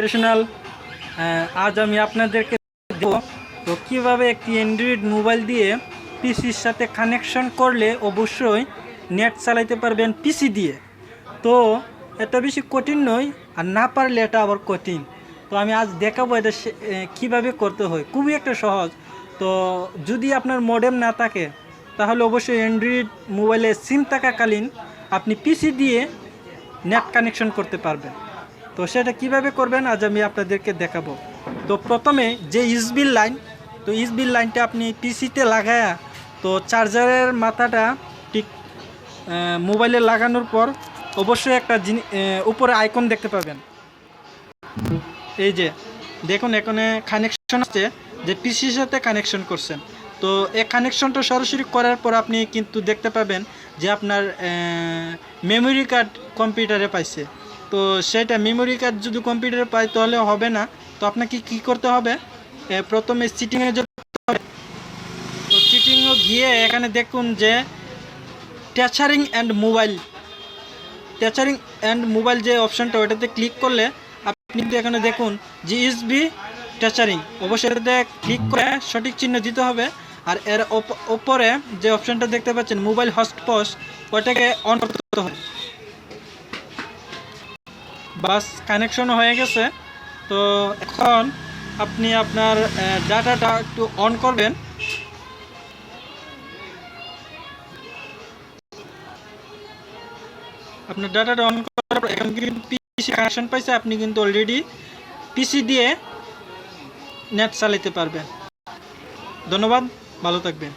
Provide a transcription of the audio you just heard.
Operational আজ আমি আপনাদেরকে দেবো তো কীভাবে একটি অ্যান্ড্রয়েড মোবাইল দিয়ে পিসির সাথে কানেকশন করলে অবশ্যই নেট চালাইতে পারবেন পিসি দিয়ে। তো এটা বেশি কঠিন নয় আর না পারলে এটা আবার কঠিন। তো আমি আজ দেখাবো এটা এ, করতে হয়। খুবই একটা সহজ। তো যদি আপনার মডেম না থাকে তাহলে অবশ্যই অ্যান্ড্রয়েড মোবাইলে সিম থাকাকালীন আপনি পিসি দিয়ে নেট কানেকশন করতে পারবেন। তো সেটা কীভাবে করবেন আজ আমি আপনাদেরকে দেখাবো। তো প্রথমে যে ইসবিল লাইন, তো ইসবিল লাইনটা আপনি পিসিতে লাগায়া, তো চার্জারের মাথাটা ঠিক মোবাইলে লাগানোর পর অবশ্যই একটা জিনিস উপরে আইকন দেখতে পাবেন। এই যে, দেখুন এখানে কানেকশন আছে, যে পিসির সাথে কানেকশন করছেন। তো এই কানেকশনটা সরাসরি করার পর আপনি কিন্তু দেখতে পাবেন যে আপনার মেমোরি কার্ড কম্পিউটারে পাইছে। তো সেটা মেমোরি কার্ড যদি কম্পিউটারে পাই তাহলে হবে না। তো আপনাকে কি করতে হবে? প্রথমে সিটিংয়ে যেতে তো সিটিংয়ে গিয়ে এখানে দেখুন যে tethering and mobile tethering and mobile যে অপশনটা ওটাতে ক্লিক করলে আপনি কিন্তু এখানে দেখুন যে ইসবি ট্যাচারিং অবশ্যই এটাতে ক্লিক করে সঠিক চিহ্ন দিতে হবে। আর এর ওপ- ওপরে যে অপশনটা দেখতে পাচ্ছেন মোবাইল হটস্পট ওটাকে অন করতে হবে। বাস কানেকশন হয়ে গেছে। তো এখন আপনি আপনার ডাটাটা একটু অন করবেন। আপনার ডাটাটা অন করার পর এখন কিন্তু পিসি কানেকশন পাইছে, আপনি কিন্তু অলরেডি পিসি দিয়ে নেট চালাতে পারবেন। ধন্যবাদ, ভালো থাকবেন।